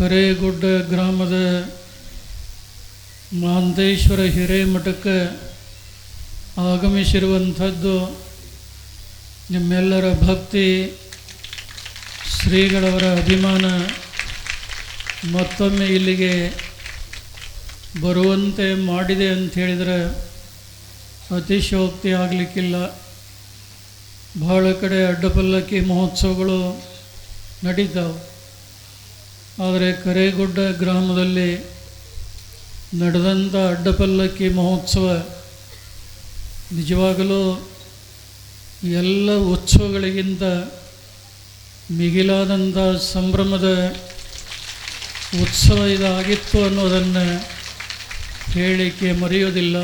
ಕರೇಗುಡ್ಡ ಗ್ರಾಮದ ಮಾಂದೇಶ್ವರ ಹಿರೇಮಠಕ್ಕೆ ಆಗಮಿಸಿರುವಂಥದ್ದು ನಿಮ್ಮೆಲ್ಲರ ಭಕ್ತಿ, ಶ್ರೀಗಳವರ ಅಭಿಮಾನ ಮತ್ತೊಮ್ಮೆ ಇಲ್ಲಿಗೆ ಬರುವಂತೆ ಮಾಡಿದೆ ಅಂತ ಹೇಳಿದರೆ ಅತಿಶಯೋಕ್ತಿ ಆಗಲಿಕ್ಕಿಲ್ಲ. ಬಹಳ ಕಡೆ ಅಡ್ಡಪಲ್ಲಕ್ಕಿ ಮಹೋತ್ಸವಗಳು ನಡೀತಾವೆ. ಆದರೆ ಕರೇಗುಡ್ಡ ಗ್ರಾಮದಲ್ಲಿ ನಡೆದಂಥ ಅಡ್ಡಪಲ್ಲಕ್ಕಿ ಮಹೋತ್ಸವ ನಿಜವಾಗಲೂ ಎಲ್ಲ ಉತ್ಸವಗಳಿಗಿಂತ ಮಿಗಿಲಾದಂಥ ಸಂಭ್ರಮದ ಉತ್ಸವ ಇದಾಗಿತ್ತು ಅನ್ನೋದನ್ನು ಹೇಳಿಕೆ ಮರೆಯೋದಿಲ್ಲ.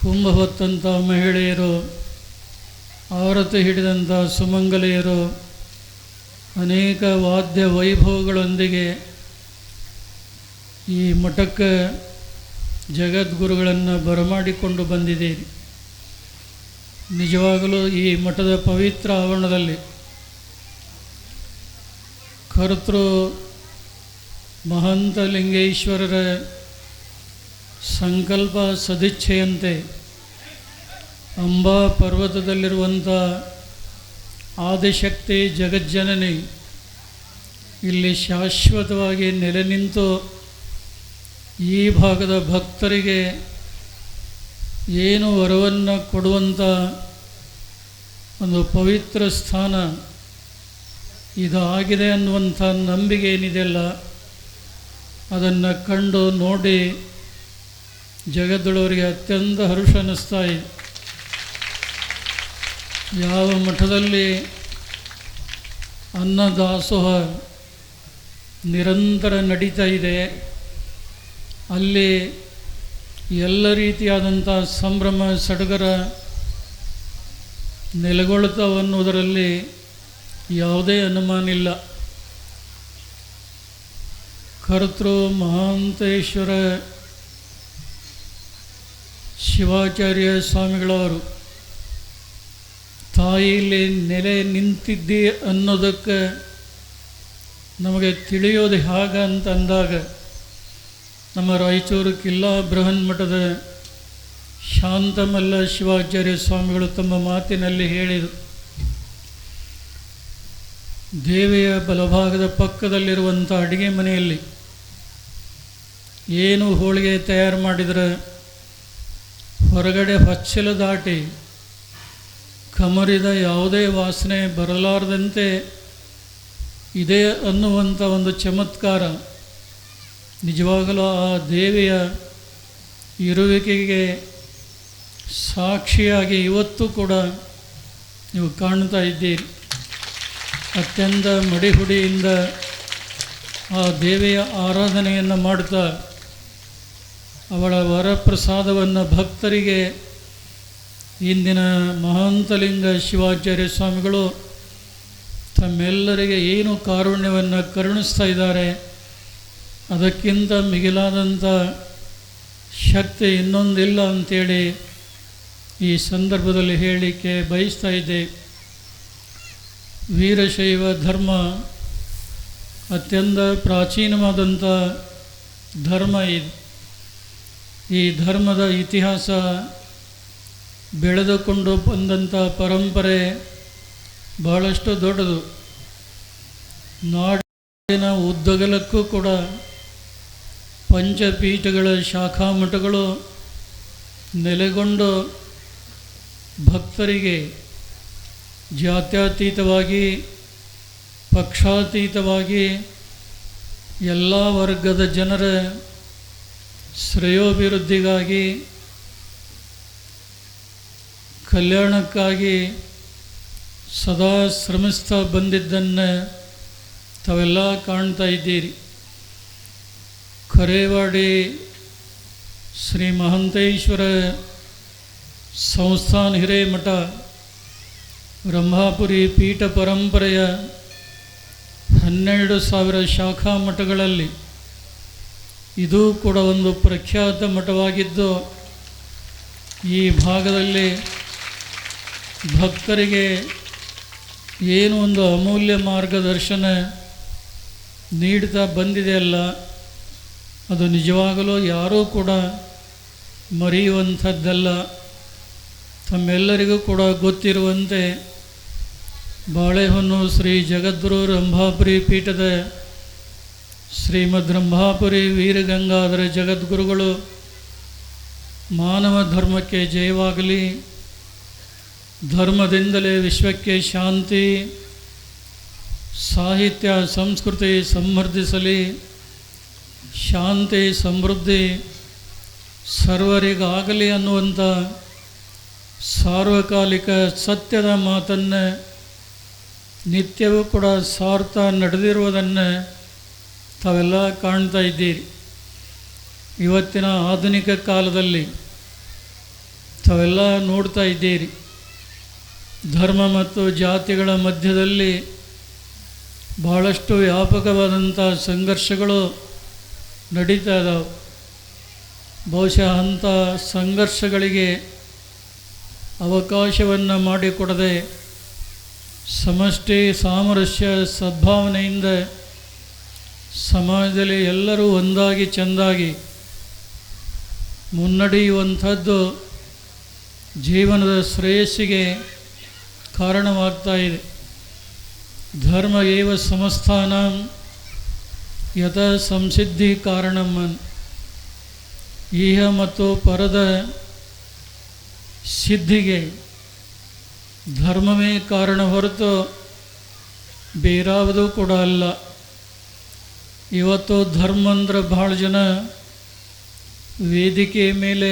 ಕುಂಭ ಹೊತ್ತಂಥ ಮಹಿಳೆಯರು, ಆರತಿ ಹಿಡಿದಂಥ ಸುಮಂಗಲೆಯರು ಅನೇಕ ವಾದ್ಯ ವೈಭವಗಳೊಂದಿಗೆ ಈ ಮಠಕ್ಕೆ ಜಗದ್ಗುರುಗಳನ್ನು ಬರಮಾಡಿಕೊಂಡು ಬಂದಿದ್ದೀರಿ. ನಿಜವಾಗಲೂ ಈ ಮಠದ ಪವಿತ್ರ ಆವರಣದಲ್ಲಿ ಕರ್ತೃ ಮಹಂತ ಲಿಂಗೇಶ್ವರರ ಸಂಕಲ್ಪ ಸದಿಚ್ಛೆಯಂತೆ ಅಂಬಾ ಪರ್ವತದಲ್ಲಿರುವಂಥ ಆದಿಶಕ್ತಿ ಜಗಜ್ಜನನಿ. ಇಲ್ಲಿ ಶಾಶ್ವತವಾಗಿ ನೆಲೆ ನಿಂತು ಈ ಭಾಗದ ಭಕ್ತರಿಗೆ ಏನು ವರವನ್ನು ಕೊಡುವಂಥ ಒಂದು ಪವಿತ್ರ ಸ್ಥಾನ ಇದಾಗಿದೆ ಅನ್ನುವಂಥ ನಂಬಿಕೆ ಏನಿದೆಯಲ್ಲ, ಅದನ್ನು ಕಂಡು ನೋಡಿ ಜಗದೊಳವರಿಗೆ ಅತ್ಯಂತ ಹರುಷ ಅನ್ನಿಸ್ತಾ ಇದೆ. ಯಾವ ಮಠದಲ್ಲಿ ಅನ್ನದಾಸೋಹ ನಿರಂತರ ನಡೀತಾ ಇದೆ, ಅಲ್ಲಿ ಎಲ್ಲ ರೀತಿಯಾದಂಥ ಸಂಭ್ರಮ, ಸಡಗರ ನೆಲೆಗೊಳ್ಳುತ್ತವನ್ನುವುದರಲ್ಲಿ ಯಾವುದೇ ಅನುಮಾನ ಇಲ್ಲ ಕರ್ತೃ ಮಹಾಂತೇಶ್ವರ ಶಿವಾಚಾರ್ಯ ಸ್ವಾಮಿಗಳವರು ತಾಯಿಯಲ್ಲಿ ನೆಲೆ ನಿಂತಿದ್ದಿ ಅನ್ನೋದಕ್ಕೆ ನಮಗೆ ತಿಳಿಯೋದು ಹೇಗೆ ಅಂತ ಅಂದಾಗ ನಮ್ಮ ರಾಯಚೂರು ಕಿಲ್ಲಾ ಬೃಹನ್ ಮಠದ ಶಾಂತಮಲ್ಲ ಶಿವಾಚಾರ್ಯ ಸ್ವಾಮಿಗಳು ತಮ್ಮ ಮಾತಿನಲ್ಲಿ ಹೇಳಿದರು, ದೇವಿಯ ಬಲಭಾಗದ ಪಕ್ಕದಲ್ಲಿರುವಂಥ ಅಡುಗೆ ಮನೆಯಲ್ಲಿ ಏನು ಹೋಳಿಗೆ ತಯಾರು ಮಾಡಿದರೆ ಹೊರಗಡೆ ಹೊಚ್ಚಲು ದಾಟಿ ಕಮರಿದ ಯಾವುದೇ ವಾಸನೆ ಬರಲಾರದಂತೆ ಇದೆ ಅನ್ನುವಂಥ ಒಂದು ಚಮತ್ಕಾರ ನಿಜವಾಗಲೂ ಆ ದೇವಿಯ ಇರುವಿಕೆಗೆ ಸಾಕ್ಷಿಯಾಗಿ ಇವತ್ತು ಕೂಡ ನೀವು ಕಾಣ್ತಾ ಇದ್ದೀರಿ. ಅತ್ಯಂತ ಮಡಿಹುಡಿಯಿಂದ ಆ ದೇವಿಯ ಆರಾಧನೆಯನ್ನು ಮಾಡ್ತಾ ಅವಳ ವರಪ್ರಸಾದವನ್ನು ಭಕ್ತರಿಗೆ ಇಂದಿನ ಮಹಾಂತಲಿಂಗ ಶಿವಾಚಾರ್ಯ ಸ್ವಾಮಿಗಳು ತಮ್ಮೆಲ್ಲರಿಗೆ ಏನು ಕಾರುಣ್ಯವನ್ನು ಕರುಣಿಸ್ತಾ ಇದ್ದಾರೆ, ಅದಕ್ಕಿಂತ ಮಿಗಿಲಾದಂಥ ಶಕ್ತಿ ಇನ್ನೊಂದಿಲ್ಲ ಅಂಥೇಳಿ ಈ ಸಂದರ್ಭದಲ್ಲಿ ಹೇಳಲಿಕ್ಕೆ ಬಯಸ್ತಾ ಇದ್ದೆ. ವೀರಶೈವ ಧರ್ಮ ಅತ್ಯಂತ ಪ್ರಾಚೀನವಾದಂಥ ಧರ್ಮ ಇದು ಈ ಧರ್ಮದ ಇತಿಹಾಸ ಬೆಳೆದುಕೊಂಡು ಬಂದಂಥ ಪರಂಪರೆ ಬಹಳಷ್ಟು ದೊಡ್ಡದು. ನಾಡಿನ ಉದ್ದಗಲಕ್ಕೂ ಕೂಡ ಪಂಚಪೀಠಗಳ ಶಾಖಾ ಮಠಗಳು ನೆಲೆಗೊಂಡು ಭಕ್ತರಿಗೆ ಜಾತ್ಯತೀತವಾಗಿ, ಪಕ್ಷಾತೀತವಾಗಿ ಎಲ್ಲ ವರ್ಗದ ಜನರ ಶ್ರೇಯೋಭಿವೃದ್ಧಿಗಾಗಿ ಕಲ್ಯಾಣಕ್ಕಾಗಿ ಸದಾ ಶ್ರಮಿಸ್ತಾ ಬಂದಿದ್ದನ್ನು ತಾವೆಲ್ಲ ಕಾಣ್ತಾ ಇದ್ದೀರಿ. ಕರೇವಾಡಿ ಶ್ರೀ ಮಹಂತೇಶ್ವರ ಸಂಸ್ಥಾನ ಹಿರೇಮಠ, ಬ್ರಹ್ಮಾಪುರಿ ಪೀಠ ಪರಂಪರೆಯ ಹನ್ನೆರಡು ಸಾವಿರ ಶಾಖಾ ಮಠಗಳಲ್ಲಿ ಇದು ಕೂಡ ಒಂದು ಪ್ರಖ್ಯಾತ ಮಠವಾಗಿದ್ದು, ಈ ಭಾಗದಲ್ಲಿ ಭಕ್ತರಿಗೆ ಏನು ಒಂದು ಅಮೂಲ್ಯ ಮಾರ್ಗದರ್ಶನ ನೀಡ್ತಾ ಬಂದಿದೆಯಲ್ಲ ಅದು ನಿಜವಾಗಲೂ ಯಾರೂ ಕೂಡ ಮರೆಯುವಂಥದ್ದಲ್ಲ. ತಮ್ಮೆಲ್ಲರಿಗೂ ಕೂಡ ಗೊತ್ತಿರುವಂತೆ ಬಾಳೆಹೊನ್ನು ಶ್ರೀ ಜಗದ್ಗುರು ರಂಭಾಪುರಿ ಪೀಠದ ಶ್ರೀಮದ್ ರಂಭಾಪುರಿ ವೀರಗಂಗಾಧರ ಜಗದ್ಗುರುಗಳು ಮಾನವ ಧರ್ಮಕ್ಕೆ ಜಯವಾಗಲಿ. ಧರ್ಮದಿಂದಲೇ ವಿಶ್ವಕ್ಕೆ ಶಾಂತಿ, ಸಾಹಿತ್ಯ, ಸಂಸ್ಕೃತಿ ಸಂವರ್ಧಿಸಲಿ, ಶಾಂತಿ, ಸಮೃದ್ಧಿ ಸರ್ವರಿಗಾಗಲಿ ಅನ್ನುವಂಥ ಸಾರ್ವಕಾಲಿಕ ಸತ್ಯದ ಮಾತನ್ನು ನಿತ್ಯವೂ ಕೂಡ ಸಾರ್ಥ ನಡೆದಿರುವುದನ್ನು ತಾವೆಲ್ಲ ಕಾಣ್ತಾ ಇದ್ದೀರಿ. ಇವತ್ತಿನ ಆಧುನಿಕ ಕಾಲದಲ್ಲಿ ತಾವೆಲ್ಲ ನೋಡ್ತಾ ಇದ್ದೀರಿ. ಧರ್ಮ ಮತ್ತು ಜಾತಿಗಳ ಮಧ್ಯದಲ್ಲಿ ಬಹಳಷ್ಟು ವ್ಯಾಪಕವಾದಂಥ ಸಂಘರ್ಷಗಳು ನಡೀತಾ ಇದ್ದಾವೆ ಬಹುಶಃ ಅಂಥ ಸಂಘರ್ಷಗಳಿಗೆ ಅವಕಾಶವನ್ನು ಮಾಡಿಕೊಡದೆ ಸಮಷ್ಟಿ ಸಾಮರಸ್ಯ ಸದ್ಭಾವನೆಯಿಂದ ಸಮಾಜದಲ್ಲಿ ಎಲ್ಲರೂ ಒಂದಾಗಿ ಚೆಂದಾಗಿ ಮುನ್ನಡೆಯುವಂಥದ್ದು ಜೀವನದ ಶ್ರೇಯಸ್ಸಿಗೆ ಕಾರಣವಾಗ್ತಾ ಇದೆ. ಧರ್ಮ ಏವ ಸಂಸ್ಥಾನ ಯಥ ಸಂಸಿದ್ಧಿ ಕಾರಣಮ್ಮನ್ ಈಹ ಮತ್ತು ಪರದ ಸಿದ್ಧಿಗೆ ಧರ್ಮವೇ ಕಾರಣ ಹೊರತು ಬೇರಾವುದೂ ಕೂಡ ಅಲ್ಲ. ಇವತ್ತು ಧರ್ಮ ಅಂದ್ರೆ ಭಾಳ ಜನ ವೇದಿಕೆ ಮೇಲೆ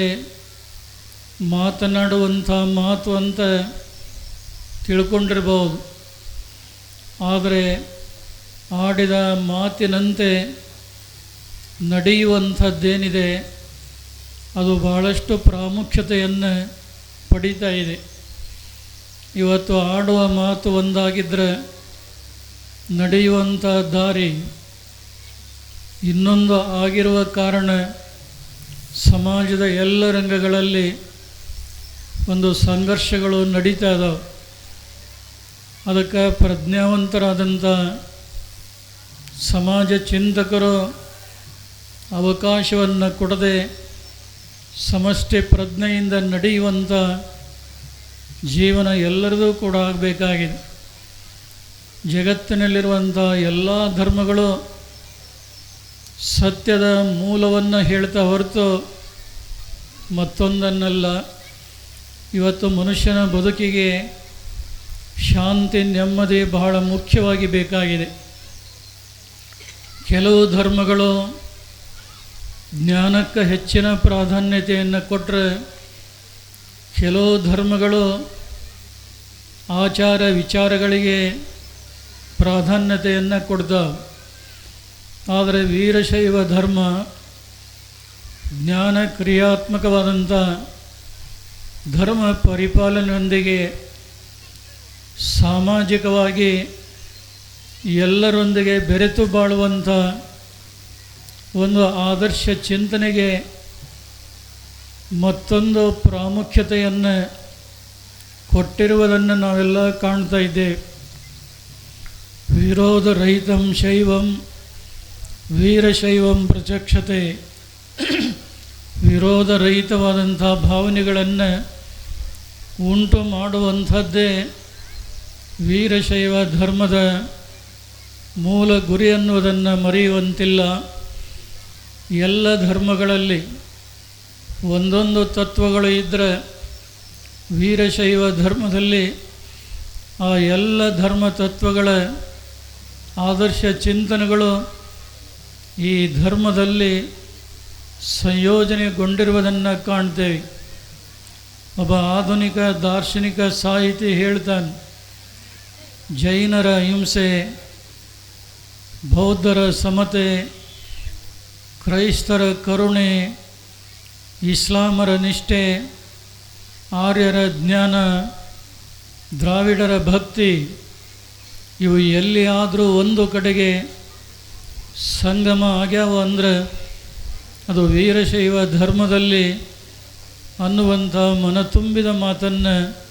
ಮಾತನಾಡುವಂಥ ಮಾತು ಅಂತ ತಿಳ್ಕೊಂಡಿರ್ಬೋದು. ಆದರೆ ಆಡಿದ ಮಾತಿನಂತೆ ನಡೆಯುವಂಥದ್ದೇನಿದೆ, ಅದು ಬಹಳಷ್ಟು ಪ್ರಾಮುಖ್ಯತೆಯನ್ನು ಪಡೀತಾ ಇದೆ. ಇವತ್ತು ಆಡುವ ಮಾತು ಒಂದಾಗಿದ್ದರೆ ನಡೆಯುವಂಥ ದಾರಿ ಇನ್ನೊಂದು ಆಗಿರುವ ಕಾರಣ ಸಮಾಜದ ಎಲ್ಲ ರಂಗಗಳಲ್ಲಿ ಒಂದು ಸಂಘರ್ಷಗಳು ನಡೀತಾ ಇದ್ದಾವೆ ಅದಕ್ಕೆ ಪ್ರಜ್ಞಾವಂತರಾದಂಥ ಸಮಾಜ ಚಿಂತಕರು ಅವಕಾಶವನ್ನು ಕೊಡದೆ ಸಮಷ್ಟಿ ಪ್ರಜ್ಞೆಯಿಂದ ನಡೆಯುವಂಥ ಜೀವನ ಎಲ್ಲರದೂ ಕೂಡ ಆಗಬೇಕಾಗಿದೆ. ಜಗತ್ತಿನಲ್ಲಿರುವಂಥ ಎಲ್ಲ ಧರ್ಮಗಳು ಸತ್ಯದ ಮೂಲವನ್ನು ಹೇಳ್ತಾ ಹೊರತು ಮತ್ತೊಂದನ್ನಲ್ಲ. ಇವತ್ತು ಮನುಷ್ಯನ ಬದುಕಿಗೆ ಶಾಂತಿ ನೆಮ್ಮದಿ ಬಹಳ ಮುಖ್ಯವಾಗಿ ಬೇಕಾಗಿದೆ. ಕೆಲವು ಧರ್ಮಗಳು ಜ್ಞಾನಕ್ಕೆ ಹೆಚ್ಚಿನ ಪ್ರಾಧಾನ್ಯತೆಯನ್ನು ಕೊಟ್ಟರೆ ಕೆಲವು ಧರ್ಮಗಳು ಆಚಾರ ವಿಚಾರಗಳಿಗೆ ಪ್ರಾಧಾನ್ಯತೆಯನ್ನು ಕೊಡ್ತಾವೆ. ಆದರೆ ವೀರಶೈವ ಧರ್ಮ ಜ್ಞಾನ ಕ್ರಿಯಾತ್ಮಕವಾದಂಥ ಧರ್ಮ ಪರಿಪಾಲನೆಯೊಂದಿಗೆ ಸಾಮಾಜಿಕವಾಗಿ ಎಲ್ಲರೊಂದಿಗೆ ಬೆರೆತು ಬಾಳುವಂಥ ಒಂದು ಆದರ್ಶ ಚಿಂತನೆಗೆ ಮತ್ತೊಂದು ಪ್ರಾಮುಖ್ಯತೆಯನ್ನು ಕೊಟ್ಟಿರುವುದನ್ನು ನಾವೆಲ್ಲ ಕಾಣ್ತಾ ಇದ್ದೇವೆ ವಿರೋಧ ರಹಿತಂ ಶೈವಂ, ವೀರಶೈವಂ ಪ್ರಚಕ್ಷತೆ. ವಿರೋಧರಹಿತವಾದಂಥ ಭಾವನೆಗಳನ್ನು ಉಂಟು ಮಾಡುವಂಥದ್ದೇ ವೀರಶೈವ ಧರ್ಮದ ಮೂಲ ಗುರಿ ಅನ್ನುವುದನ್ನು ಮರೆಯುವಂತಿಲ್ಲ. ಎಲ್ಲ ಧರ್ಮಗಳಲ್ಲಿ ಒಂದೊಂದು ತತ್ವಗಳು ಇದ್ದರೆ ವೀರಶೈವ ಧರ್ಮದಲ್ಲಿ ಆ ಎಲ್ಲ ಧರ್ಮ ತತ್ವಗಳ ಆದರ್ಶ ಚಿಂತನೆಗಳು ಈ ಧರ್ಮದಲ್ಲಿ ಸಂಯೋಜನೆಗೊಂಡಿರುವುದನ್ನು ಕಾಣ್ತೇವೆ. ಒಬ್ಬ ಆಧುನಿಕ ದಾರ್ಶನಿಕ ಸಾಹಿತಿ ಹೇಳ್ತಾನೆ ಜೈನರ ಹಿಂಸೆ, ಬೌದ್ಧರ ಸಮತೆ, ಕ್ರೈಸ್ತರ ಕರುಣೆ, ಇಸ್ಲಾಮರ ನಿಷ್ಠೆ, ಆರ್ಯರ ಜ್ಞಾನ, ದ್ರಾವಿಡರ ಭಕ್ತಿ, ಇವು ಎಲ್ಲಿ ಆದರೂ ಒಂದು ಕಡೆಗೆ ಸಂಗಮ ಆಗ್ಯಾವ ಅಂದ್ರೆ ಅದು ವೀರಶೈವ ಧರ್ಮದಲ್ಲಿ ಅನ್ನುವಂಥ ಮನ ತುಂಬಿದ ಮಾತನ್ನು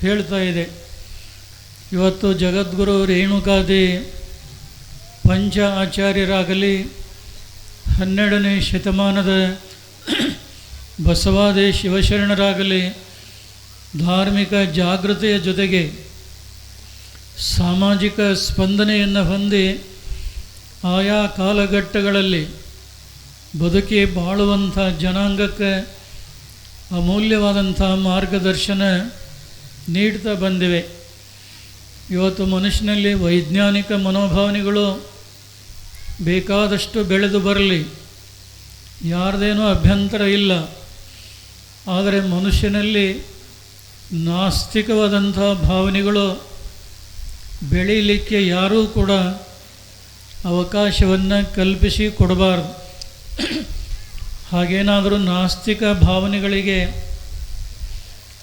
ಹೇಳ್ತಾ ಇದೆ. ಇವತ್ತು ಜಗದ್ಗುರು ರೇಣುಕಾದಿ ಪಂಚ ಆಚಾರ್ಯರಾಗಲಿ ಹನ್ನೆರಡನೇ ಶತಮಾನದ ಬಸವಾದಿ ಶಿವಶರಣರಾಗಲಿ ಧಾರ್ಮಿಕ ಜಾಗೃತಿಯ ಜೊತೆಗೆ ಸಾಮಾಜಿಕ ಸ್ಪಂದನೆಯನ್ನು ಹೊಂದಿ ಆಯಾ ಕಾಲಘಟ್ಟಗಳಲ್ಲಿ ಬದುಕಿ ಬಾಳುವಂಥ ಜನಾಂಗಕ್ಕೆ ಅಮೂಲ್ಯವಾದಂಥ ಮಾರ್ಗದರ್ಶನ ನೀಡ್ತಾ ಬಂದಿವೆ. ಇವತ್ತು ಮನುಷ್ಯನಲ್ಲಿ ವೈಜ್ಞಾನಿಕ ಮನೋಭಾವನೆಗಳು ಬೇಕಾದಷ್ಟು ಬೆಳೆದು ಬರಲಿ. ಯಾರದೇನೂ ಅಭ್ಯಂತರ ಇಲ್ಲ. ಆದರೆ ಮನುಷ್ಯನಲ್ಲಿ ನಾಸ್ತಿಕವಾದಂಥ ಭಾವನೆಗಳು ಬೆಳೀಲಿಕ್ಕೆ ಯಾರೂ ಕೂಡ ಅವಕಾಶವನ್ನು ಕಲ್ಪಿಸಿ ಕೊಡಬಾರ್ದು. ಹಾಗೇನಾದರೂ ನಾಸ್ತಿಕ ಭಾವನೆಗಳಿಗೆ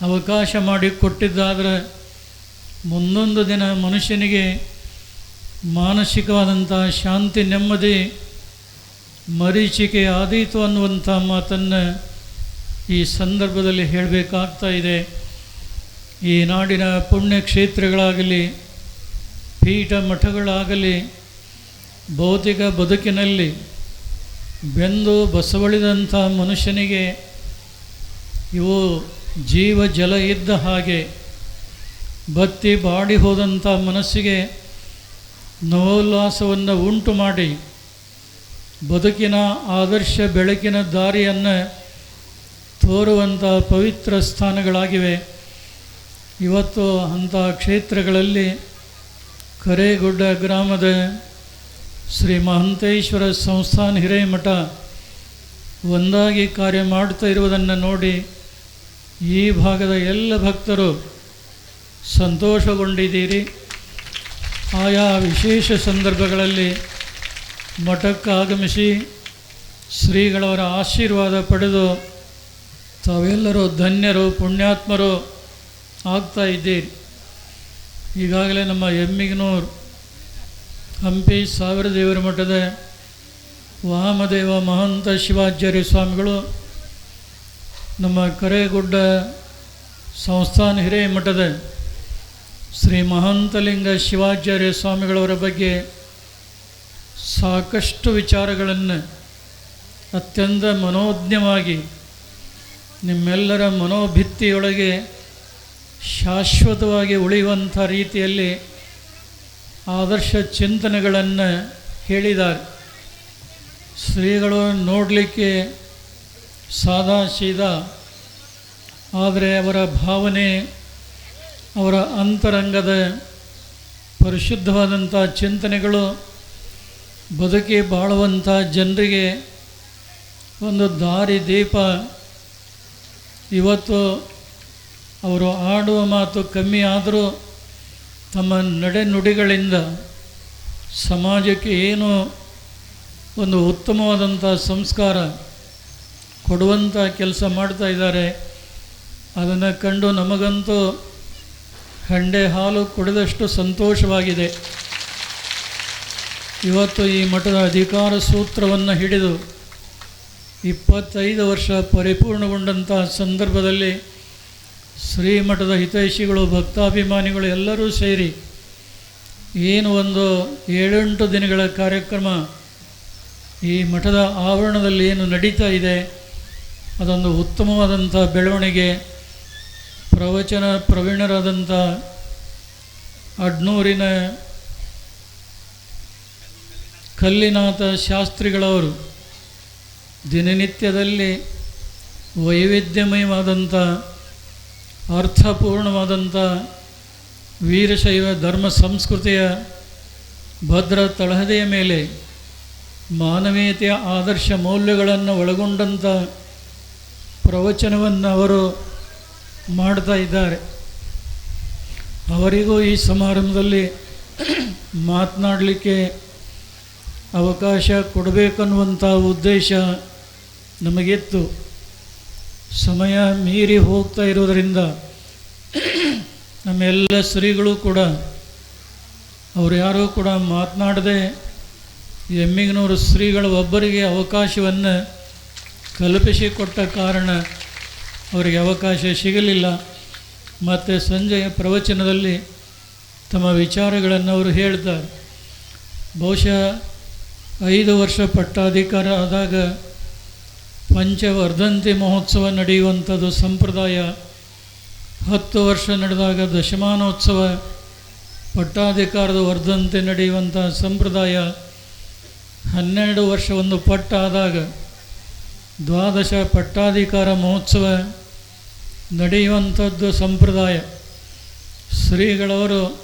ಅವಕಾಶ ಮಾಡಿ ಕೊಟ್ಟಿದ್ದಾದರೆ ಮುಂದೊಂದು ದಿನ ಮನುಷ್ಯನಿಗೆ ಮಾನಸಿಕವಾದಂಥ ಶಾಂತಿ, ನೆಮ್ಮದಿ, ಮರೀಚಿಕೆ ಆದೀತು ಅನ್ನುವಂಥ ಮಾತನ್ನು ಈ ಸಂದರ್ಭದಲ್ಲಿ ಹೇಳಬೇಕಾಗ್ತಾ ಇದೆ. ಈ ನಾಡಿನ ಪುಣ್ಯಕ್ಷೇತ್ರಗಳಾಗಲಿ, ಪೀಠ ಮಠಗಳಾಗಲಿ, ಭೌತಿಕ ಬದುಕಿನಲ್ಲಿ ಬೆಂದು ಬಸವಳಿದಂಥ ಮನುಷ್ಯನಿಗೆ ಇವು ಜೀವ ಜಲ ಇದ್ದ ಹಾಗೆ ಬತ್ತಿ ಬಾಡಿ ಹೋದಂಥ ಮನಸ್ಸಿಗೆ ನವೋಲ್ಲಾಸವನ್ನು ಉಂಟು ಮಾಡಿ ಬದುಕಿನ ಆದರ್ಶ ಬೆಳಕಿನ ದಾರಿಯನ್ನು ತೋರುವಂಥ ಪವಿತ್ರ ಸ್ಥಾನಗಳಾಗಿವೆ. ಇವತ್ತು ಅಂಥ ಕ್ಷೇತ್ರಗಳಲ್ಲಿ ಕರೇಗುಡ್ಡ ಗ್ರಾಮದ ಶ್ರೀ ಮಹಂತೇಶ್ವರ ಸಂಸ್ಥಾನ ಹಿರೇಮಠ ಒಂದಾಗಿ ಕಾರ್ಯ ಮಾಡ್ತಾ ಇರುವುದನ್ನು ನೋಡಿ ಈ ಭಾಗದ ಎಲ್ಲ ಭಕ್ತರು ಸಂತೋಷಗೊಂಡಿದ್ದೀರಿ. ಆಯಾ ವಿಶೇಷ ಸಂದರ್ಭಗಳಲ್ಲಿ ಮಠಕ್ಕೆ ಆಗಮಿಸಿ ಶ್ರೀಗಳವರ ಆಶೀರ್ವಾದ ಪಡೆದು ತಾವೆಲ್ಲರೂ ಧನ್ಯರು, ಪುಣ್ಯಾತ್ಮರು ಆಗ್ತಾ ಇದ್ದೀರಿ. ಈಗಾಗಲೇ ನಮ್ಮ ಎಮ್ಮಿಗನೂರು ಹಂಪಿ ಸಾವಿರ ದೇವರ ಮಠದ ವಾಮದೇವ ಮಹಂತ ಶಿವಾಚಾರ್ಯ ಸ್ವಾಮಿಗಳು ನಮ್ಮ ಕರೇಗುಡ್ಡ ಸಂಸ್ಥಾನ ಹಿರೇಮಠದ ಶ್ರೀ ಮಹಂತಲಿಂಗ ಶಿವಾಚಾರ್ಯ ಸ್ವಾಮಿಗಳವರ ಬಗ್ಗೆ ಸಾಕಷ್ಟು ವಿಚಾರಗಳನ್ನು ಅತ್ಯಂತ ಮನೋಜ್ಞವಾಗಿ ನಿಮ್ಮೆಲ್ಲರ ಮನೋಭಿತ್ತಿಯೊಳಗೆ ಶಾಶ್ವತವಾಗಿ ಉಳಿಯುವಂಥ ರೀತಿಯಲ್ಲಿ ಆದರ್ಶ ಚಿಂತನೆಗಳನ್ನು ಹೇಳಿದ್ದಾರೆ. ಶ್ರೀಗಳು ನೋಡಲಿಕ್ಕೆ ಸಾದಾ ಸೀದಾ, ಆದರೆ ಅವರ ಭಾವನೆ ಅವರ ಅಂತರಂಗದ ಪರಿಶುದ್ಧವಾದಂಥ ಚಿಂತನೆಗಳು ಬದುಕಿ ಬಾಳುವಂಥ ಜನರಿಗೆ ಒಂದು ದಾರಿ ದೀಪ ಇವತ್ತು ಅವರು ಆಡುವ ಮಾತು ಕಮ್ಮಿ ಆದರೂ ತಮ್ಮ ನಡೆನುಡಿಗಳಿಂದ ಸಮಾಜಕ್ಕೆ ಏನು ಒಂದು ಉತ್ತಮವಾದಂಥ ಸಂಸ್ಕಾರ ಕೊಡುವಂಥ ಕೆಲಸ ಮಾಡ್ತಾ ಇದ್ದಾರೆ, ಅದನ್ನು ಕಂಡು ನಮಗಂತೂ ಹಂಡೆ ಹಾಲು ಕುಡಿದಷ್ಟು ಸಂತೋಷವಾಗಿದೆ. ಇವತ್ತು ಈ ಮಠದ ಅಧಿಕಾರ ಸೂತ್ರವನ್ನು ಹಿಡಿದು ಇಪ್ಪತ್ತೈದು ವರ್ಷ ಪರಿಪೂರ್ಣಗೊಂಡಂತಹ ಸಂದರ್ಭದಲ್ಲಿ ಶ್ರೀಮಠದ ಹಿತೈಷಿಗಳು, ಭಕ್ತಾಭಿಮಾನಿಗಳು ಎಲ್ಲರೂ ಸೇರಿ ಏನು ಒಂದು ಏಳೆಂಟು ದಿನಗಳ ಕಾರ್ಯಕ್ರಮ ಈ ಮಠದ ಆವರಣದಲ್ಲಿ ಏನು ನಡೀತಾ ಇದೆ, ಅದೊಂದು ಉತ್ತಮವಾದಂಥ ಬೆಳವಣಿಗೆ ಪ್ರವಚನ ಪ್ರವೀಣರಾದಂಥ ಅಡ್ನೂರಿನ ಕಲ್ಲಿನಾಥ ಶಾಸ್ತ್ರಿಗಳವರು ದಿನನಿತ್ಯದಲ್ಲಿ ವೈವಿಧ್ಯಮಯವಾದಂಥ, ಅರ್ಥಪೂರ್ಣವಾದಂಥ ವೀರಶೈವ ಧರ್ಮ ಸಂಸ್ಕೃತಿಯ ಭದ್ರ ತಳಹದೆಯ ಮೇಲೆ ಮಾನವೀಯತೆಯ ಆದರ್ಶ ಮೌಲ್ಯಗಳನ್ನು ಒಳಗೊಂಡಂಥ ಪ್ರವಚನವನ್ನು ಅವರು ಮಾಡ್ತಾ ಇದ್ದಾರೆ. ಅವರಿಗೂ ಈ ಸಮಾರಂಭದಲ್ಲಿ ಮಾತನಾಡಲಿಕ್ಕೆ ಅವಕಾಶ ಕೊಡಬೇಕನ್ನುವಂಥ ಉದ್ದೇಶ ನಮಗಿತ್ತು. ಸಮಯ ಮೀರಿ ಹೋಗ್ತಾ ಇರೋದರಿಂದ ನಮ್ಮೆಲ್ಲ ಶ್ರೀಗಳು ಕೂಡ, ಅವರು ಯಾರೂ ಕೂಡ ಮಾತನಾಡದೆ ಎಮ್ಮಿಗನೂರು ಶ್ರೀಗಳ ಒಬ್ಬರಿಗೆ ಅವಕಾಶವನ್ನು ಕಲ್ಪಿಸಿಕೊಟ್ಟ ಕಾರಣ ಅವರಿಗೆ ಅವಕಾಶ ಸಿಗಲಿಲ್ಲ. ಮತ್ತು ಸಂಜೆಯ ಪ್ರವಚನದಲ್ಲಿ ತಮ್ಮ ವಿಚಾರಗಳನ್ನು ಅವರು ಹೇಳ್ತಾರೆ. ಬಹುಶಃ ಐದು ವರ್ಷ ಪಟ್ಟಾಧಿಕಾರ ಆದಾಗ ಪಂಚವರ್ಧಂತಿ ಮಹೋತ್ಸವ ನಡೆಯುವಂಥದ್ದು ಸಂಪ್ರದಾಯ. ಹತ್ತು ವರ್ಷ ನಡೆದಾಗ ದಶಮಾನೋತ್ಸವ ಪಟ್ಟಾಧಿಕಾರದ ವರ್ಧಂತಿ ನಡೆಯುವಂಥ ಸಂಪ್ರದಾಯ. ಹನ್ನೆರಡು ವರ್ಷ ಒಂದು ಪಟ್ಟ ಆದಾಗ ದ್ವಾದಶ ಪಟ್ಟಾಧಿಕಾರ ಮಹೋತ್ಸವ ನಡೆಯುವಂಥದ್ದು ಸಂಪ್ರದಾಯ. ಶ್ರೀಗಳವರು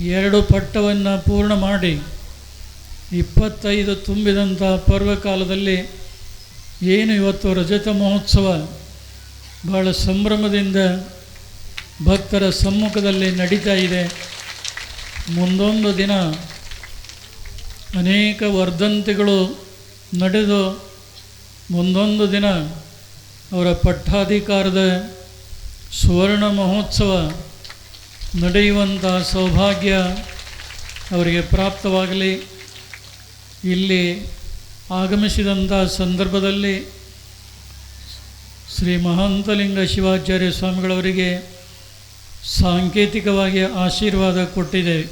ಎರಡು ಪಟ್ಟವನ್ನು ಪೂರ್ಣ ಮಾಡಿ ಇಪ್ಪತ್ತೈದು ತುಂಬಿದಂಥ ಪರ್ವಕಾಲದಲ್ಲಿ ಏನು ಇವತ್ತು ರಜತ ಮಹೋತ್ಸವ ಭಾಳ ಸಂಭ್ರಮದಿಂದ ಭಕ್ತರ ಸಮ್ಮುಖದಲ್ಲಿ ನಡೀತಾ ಇದೆ. ಮುಂದೊಂದು ದಿನ ಅನೇಕ ವರ್ಧಂತಿಗಳು ನಡೆದು ಮುಂದೊಂದು ದಿನ ಅವರ ಪಟ್ಟಾಧಿಕಾರದ ಸುವರ್ಣ ಮಹೋತ್ಸವ ನಡೆಯುವಂಥ ಸೌಭಾಗ್ಯ ಅವರಿಗೆ ಪ್ರಾಪ್ತವಾಗಲಿ. ಇಲ್ಲಿ ಆಗಮಿಸಿದಂಥ ಸಂದರ್ಭದಲ್ಲಿ ಶ್ರೀ ಮಹಾಂತಲಿಂಗ ಶಿವಾಚಾರ್ಯ ಸ್ವಾಮಿಗಳವರಿಗೆ ಸಾಂಕೇತಿಕವಾಗಿ ಆಶೀರ್ವಾದ ಕೊಟ್ಟಿದೆ.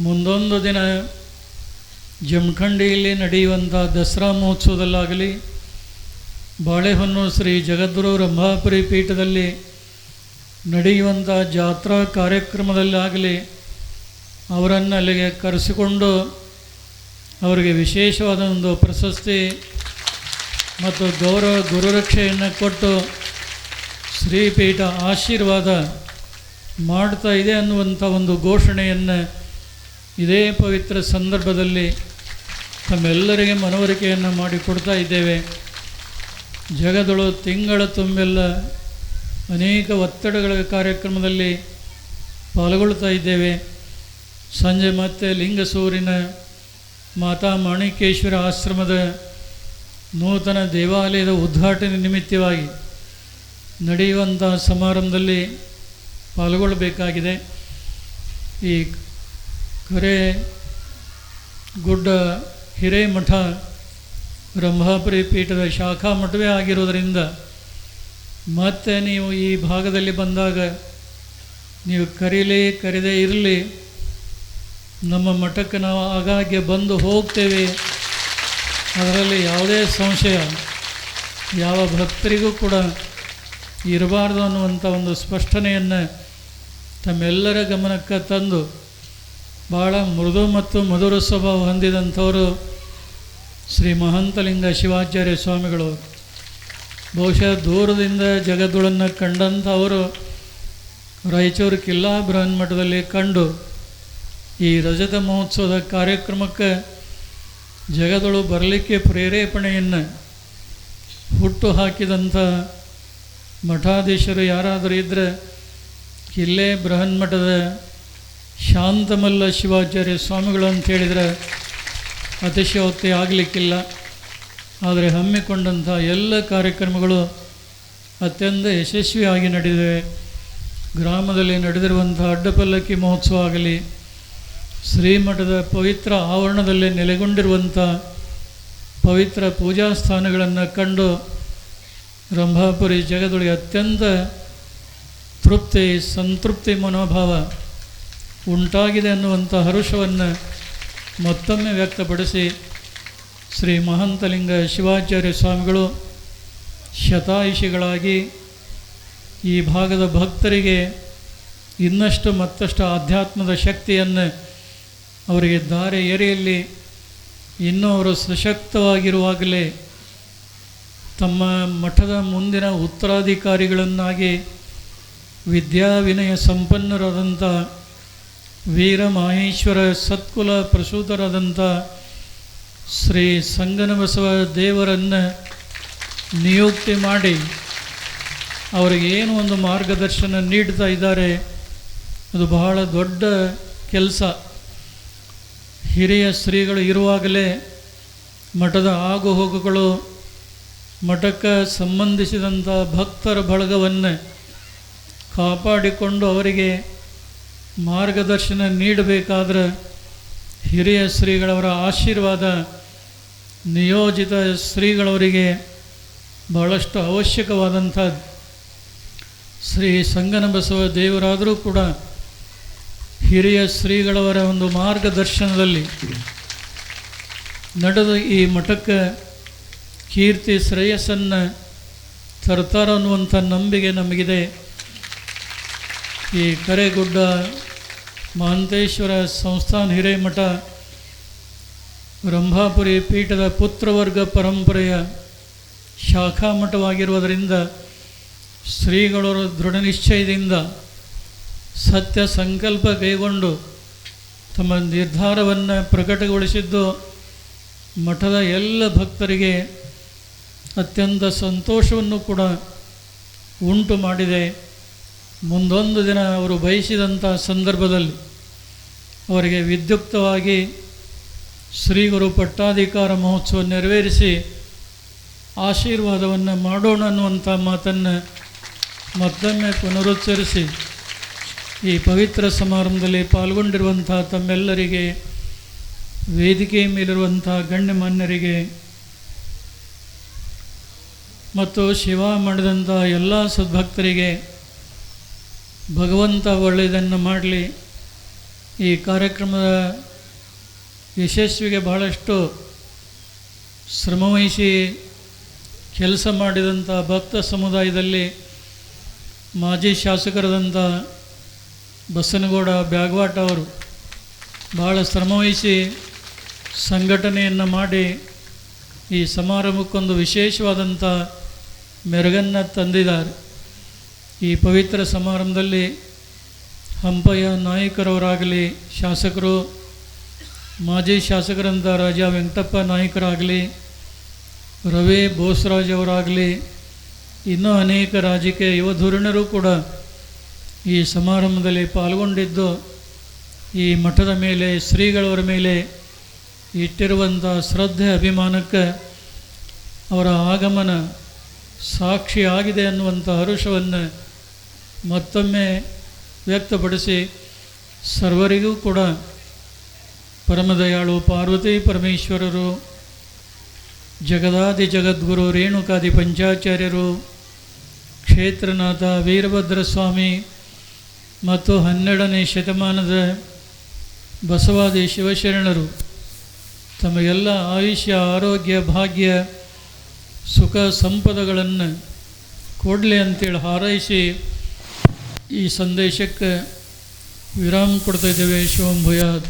ಮುಂದೊಂದು ದಿನ ಜಮಖಂಡಿಯಲ್ಲಿ ನಡೆಯುವಂಥ ದಸರಾ ಮಹೋತ್ಸವದಲ್ಲಾಗಲಿ ಬಾಳೆಹೊನ್ನೂರು ಶ್ರೀ ಜಗದ್ಗುರು ರಂಭಾಪುರಿ ಪೀಠದಲ್ಲಿ ನಡೆಯುವಂಥ ಜಾತ್ರಾ ಕಾರ್ಯಕ್ರಮದಲ್ಲಾಗಲಿ ಅವರನ್ನು ಅಲ್ಲಿಗೆ ಕರೆಸಿಕೊಂಡು ಅವರಿಗೆ ವಿಶೇಷವಾದ ಒಂದು ಪ್ರಶಸ್ತಿ ಮತ್ತು ಗೌರವ ಗುರುರಕ್ಷೆಯನ್ನು ಕೊಟ್ಟು ಶ್ರೀಪೀಠ ಆಶೀರ್ವಾದ ಮಾಡ್ತಾ ಇದೆ ಅನ್ನುವಂಥ ಒಂದು ಘೋಷಣೆಯನ್ನು ಇದೇ ಪವಿತ್ರ ಸಂದರ್ಭದಲ್ಲಿ ತಮ್ಮೆಲ್ಲರಿಗೆ ಮನವರಿಕೆಯನ್ನು ಮಾಡಿಕೊಡ್ತಾ ಇದ್ದೇವೆ. ಜಗದಳು ತಿಂಗಳ ತುಂಬೆಲ್ಲ. ಅನೇಕ ಒತ್ತಡಗಳ ಕಾರ್ಯಕ್ರಮದಲ್ಲಿ ಪಾಲ್ಗೊಳ್ತಾ ಇದ್ದೇವೆ. ಸಂಜೆ ಮತ್ತೆ ಲಿಂಗಸೂರಿನ ಮಾತಾ ಮಾಣಿಕೇಶ್ವರ ಆಶ್ರಮದ ನೂತನ ದೇವಾಲಯದ ಉದ್ಘಾಟನೆ ನಿಮಿತ್ತವಾಗಿ ನಡೆಯುವಂಥ ಸಮಾರಂಭದಲ್ಲಿ ಪಾಲ್ಗೊಳ್ಳಬೇಕಾಗಿದೆ. ಈ ಕರೆ ಗುಡ್ಡ ಹಿರೇಮಠ ರಂಭಾಪುರಿ ಪೀಠದ ಶಾಖಾ ಮಠವೇ ಆಗಿರೋದರಿಂದ ಮತ್ತೆ ನೀವು ಈ ಭಾಗದಲ್ಲಿ ಬಂದಾಗ ನೀವು ಕರೀಲಿ ಕರೆದೇ ಇರಲಿ. ನಮ್ಮ ಮಠಕ್ಕೆ ನಾವು ಆಗಾಗ್ಗೆ ಬಂದು ಹೋಗ್ತೇವೆ. ಅದರಲ್ಲಿ ಯಾವುದೇ ಸಂಶಯ, ಯಾವ ಭಕ್ತರಿಗೂ ಕೂಡ ಇರಬಾರ್ದು ಅನ್ನುವಂಥ ಒಂದು ಸ್ಪಷ್ಟನೆಯನ್ನು ತಮ್ಮೆಲ್ಲರ ಗಮನಕ್ಕೆ ತಂದು ಭಾಳ ಮೃದು ಮತ್ತು ಮಧುರ ಸ್ವಭಾವ ಹೊಂದಿದಂಥವರು ಶ್ರೀ ಮಹಂತಲಿಂಗ ಶಿವಾಚಾರ್ಯ ಸ್ವಾಮಿಗಳು, ಬಹುಶಃ ದೂರದಿಂದ ಜಗದ್ಗುಳನ್ನು ಕಂಡಂಥವರು ರಾಯಚೂರು ಕಿಲ್ಲಾ ಬೃಹನ್ಮಠದಲ್ಲಿ ಕಂಡು ಈ ರಜತ ಮಹೋತ್ಸವದ ಕಾರ್ಯಕ್ರಮಕ್ಕೆ ಜಗದಳು ಬರಲಿಕ್ಕೆ ಪ್ರೇರೇಪಣೆಯನ್ನು ಹುಟ್ಟು ಹಾಕಿದಂಥ ಮಠಾಧೀಶರು ಯಾರಾದರೂ ಇದ್ದರೆ ಕಿಲ್ಲೆ ಬೃಹನ್ಮಠದ ಶಾಂತಮಲ್ಲ ಶಿವಾಚಾರ್ಯ ಸ್ವಾಮಿಗಳು ಅಂತ ಹೇಳಿದರೆ ಅತಿಶಯೋಕ್ತಿ ಆಗಲಿಕ್ಕಿಲ್ಲ. ಆದರೆ ಹಮ್ಮಿಕೊಂಡಂಥ ಎಲ್ಲ ಕಾರ್ಯಕ್ರಮಗಳು ಅತ್ಯಂತ ಯಶಸ್ವಿಯಾಗಿ ನಡೆದಿವೆ. ಗ್ರಾಮದಲ್ಲಿ ನಡೆದಿರುವಂಥ ಅಡ್ಡಪಲ್ಲಕ್ಕಿ ಮಹೋತ್ಸವ ಆಗಲಿ, ಶ್ರೀಮಠದ ಪವಿತ್ರ ಆವರಣದಲ್ಲಿ ನೆಲೆಗೊಂಡಿರುವಂಥ ಪವಿತ್ರ ಪೂಜಾ ಸ್ಥಾನಗಳನ್ನು ಕಂಡು ರಂಭಾಪುರಿ ಜಗದೊಳಗೆ ಅತ್ಯಂತ ತೃಪ್ತಿ, ಸಂತೃಪ್ತಿ ಮನೋಭಾವ ಉಂಟಾಗಿದೆ ಅನ್ನುವಂಥ ಹರುಷವನ್ನು ಮತ್ತೊಮ್ಮೆ ವ್ಯಕ್ತಪಡಿಸಿ ಶ್ರೀ ಮಹಂತಲಿಂಗ ಶಿವಾಚಾರ್ಯ ಸ್ವಾಮಿಗಳು ಶತಾಯುಷಿಗಳಾಗಿ ಈ ಭಾಗದ ಭಕ್ತರಿಗೆ ಇನ್ನಷ್ಟು ಮತ್ತಷ್ಟು ಆಧ್ಯಾತ್ಮದ ಶಕ್ತಿಯನ್ನು ಅವರಿಗೆ ದಾರೆ ಎರೆಯಲ್ಲಿ ಇನ್ನೂ ಅವರು ಸಶಕ್ತವಾಗಿರುವಾಗಲೇ ತಮ್ಮ ಮಠದ ಮುಂದಿನ ಉತ್ತರಾಧಿಕಾರಿಗಳನ್ನಾಗಿ ವಿದ್ಯಾ ವಿನಯ ಸಂಪನ್ನರಾದಂಥ ವೀರ ಮಹೇಶ್ವರ ಸತ್ಕುಲ ಪ್ರಸೂತರಾದಂಥ ಶ್ರೀ ಸಂಗನಬಸವ ದೇವರನ್ನು ನಿಯುಕ್ತಿ ಮಾಡಿ ಅವರಿಗೆ ಏನು ಒಂದು ಮಾರ್ಗದರ್ಶನ ನೀಡ್ತಾ ಇದ್ದಾರೆ, ಅದು ಬಹಳ ದೊಡ್ಡ ಕೆಲಸ. ಹಿರಿಯ ಶ್ರೀಗಳು ಇರುವಾಗಲೇ ಮಠದ ಆಗು ಹೋಗುಗಳು, ಮಠಕ್ಕೆ ಸಂಬಂಧಿಸಿದಂಥ ಭಕ್ತರ ಬಳಗವನ್ನು ಕಾಪಾಡಿಕೊಂಡು ಅವರಿಗೆ ಮಾರ್ಗದರ್ಶನ ನೀಡಬೇಕಾದ್ರೆ ಹಿರಿಯ ಶ್ರೀಗಳವರ ಆಶೀರ್ವಾದ, ನಿಯೋಜಿತ ಶ್ರೀಗಳವರಿಗೆ ಬಹಳಷ್ಟು ಅವಶ್ಯಕವಾದಂಥ ಶ್ರೀ ಸಂಗನ ಬಸವ ದೇವರಾದರೂ ಕೂಡ ಹಿರಿಯ ಶ್ರೀಗಳವರ ಒಂದು ಮಾರ್ಗದರ್ಶನದಲ್ಲಿ ನಡೆದು ಈ ಮಠಕ್ಕೆ ಕೀರ್ತಿ ಶ್ರೇಯಸ್ಸನ್ನು ತರ್ತಾರ ಅನ್ನುವಂಥ ನಂಬಿಕೆ ನಮಗಿದೆ. ಈ ಕರೆಗುಡ್ಡ ಮಹಂತೇಶ್ವರ ಸಂಸ್ಥಾನ ಹಿರೇಮಠ, ರಂಭಾಪುರಿ ಪೀಠದ ಪುತ್ರವರ್ಗ ಪರಂಪರೆಯ ಶಾಖಾ ಮಠವಾಗಿರುವುದರಿಂದ ಶ್ರೀಗಳವರು ದೃಢ ನಿಶ್ಚಯದಿಂದ ಸತ್ಯ ಸಂಕಲ್ಪ ಕೈಗೊಂಡು ತಮ್ಮ ನಿರ್ಧಾರವನ್ನು ಪ್ರಕಟಗೊಳಿಸಿದ್ದು, ಮಠದ ಎಲ್ಲ ಭಕ್ತರಿಗೆ ಅತ್ಯಂತ ಸಂತೋಷವನ್ನು ಕೂಡ ಉಂಟು ಮಾಡಿದೆ. ಮುಂದೊಂದು ದಿನ ಅವರು ಬಯಸಿದಂಥ ಸಂದರ್ಭದಲ್ಲಿ ಅವರಿಗೆ ವಿದ್ಯುಕ್ತವಾಗಿ ಶ್ರೀಗುರು ಪಟ್ಟಾಧಿಕಾರ ಮಹೋತ್ಸವ ನೆರವೇರಿಸಿ ಆಶೀರ್ವಾದವನ್ನು ಮಾಡೋಣ ಅನ್ನುವಂಥ ಮಾತನ್ನು ಮತ್ತೊಮ್ಮೆ ಪುನರುಚ್ಚರಿಸಿ ಈ ಪವಿತ್ರ ಸಮಾರಂಭದಲ್ಲಿ ಪಾಲ್ಗೊಂಡಿರುವಂಥ ತಮ್ಮೆಲ್ಲರಿಗೆ ವೇದಿಕೆ ಮೇಲಿರುವಂಥ ಗಣ್ಯಮಾನ್ಯರಿಗೆ ಮತ್ತು ಶಿವ ಮಾಡಿದಂಥ ಎಲ್ಲ ಸದ್ಭಕ್ತರಿಗೆ ಭಗವಂತ ಒಳ್ಳೆಯದನ್ನು ಮಾಡಲಿ. ಈ ಕಾರ್ಯಕ್ರಮದ ಯಶಸ್ವಿಗೆ ಬಹಳಷ್ಟು ಶ್ರಮವಹಿಸಿ ಕೆಲಸ ಮಾಡಿದಂಥ ಭಕ್ತ ಸಮುದಾಯದಲ್ಲಿ ಮಾಜಿ ಶಾಸಕರಾದಂಥ ಬಸನಗೌಡ ಬ್ಯಾಗ್ವಾಟ್ ಅವರು ಭಾಳ ಶ್ರಮವಹಿಸಿ ಸಂಘಟನೆಯನ್ನು ಮಾಡಿ ಈ ಸಮಾರಂಭಕ್ಕೊಂದು ವಿಶೇಷವಾದಂಥ ಮೆರುಗನ್ನು ತಂದಿದ್ದಾರೆ. ಈ ಪವಿತ್ರ ಸಮಾರಂಭದಲ್ಲಿ ಹಂಪಯ್ಯ ನಾಯಕರವರಾಗಲಿ ಶಾಸಕರು, ಮಾಜಿ ಶಾಸಕರಂತ ರಾಜ ವೆಂಕಟಪ್ಪ ನಾಯಕರಾಗಲಿ, ರವಿ ಬೋಸರಾಜ್ ಅವರಾಗಲಿ, ಇನ್ನೂ ಅನೇಕ ರಾಜಕೀಯ ಯುವಧುರಣರು ಕೂಡ ಈ ಸಮಾರಂಭದಲ್ಲಿ ಪಾಲ್ಗೊಂಡಿದ್ದು, ಈ ಮಠದ ಮೇಲೆ, ಶ್ರೀಗಳವರ ಮೇಲೆ ಇಟ್ಟಿರುವಂಥ ಶ್ರದ್ಧೆ, ಅಭಿಮಾನಕ್ಕೆ ಅವರ ಆಗಮನ ಸಾಕ್ಷಿಯಾಗಿದೆ ಅನ್ನುವಂಥ ಹರುಷವನ್ನು ಮತ್ತೊಮ್ಮೆ ವ್ಯಕ್ತಪಡಿಸಿ ಸರ್ವರಿಗೂ ಕೂಡ ಪರಮದಯಾಳು ಪಾರ್ವತಿ ಪರಮೇಶ್ವರರು, ಜಗದಾದಿ ಜಗದ್ಗುರು ರೇಣುಕಾದಿ ಪಂಚಾಚಾರ್ಯರು, ಕ್ಷೇತ್ರನಾಥ ವೀರಭದ್ರ ಸ್ವಾಮಿ ಮತ್ತು ಹನ್ನೆರಡನೇ ಶತಮಾನದ ಬಸವಾದಿ ಶಿವಶರಣರು. ತಮ್ಮ ಆಯುಷ್ಯ, ಆರೋಗ್ಯ, ಭಾಗ್ಯ, ಸುಖ, ಸಂಪದಗಳನ್ನು ಕೊಡಲಿ ಅಂತೇಳಿ ಹಾರೈಸಿ ಈ ಸಂದೇಶಕ್ಕೆ ವಿರಾಮ ಕೊಡ್ತಾ ಇದ್ದೇವೆ ಶಿವಂಭುಯಾತ್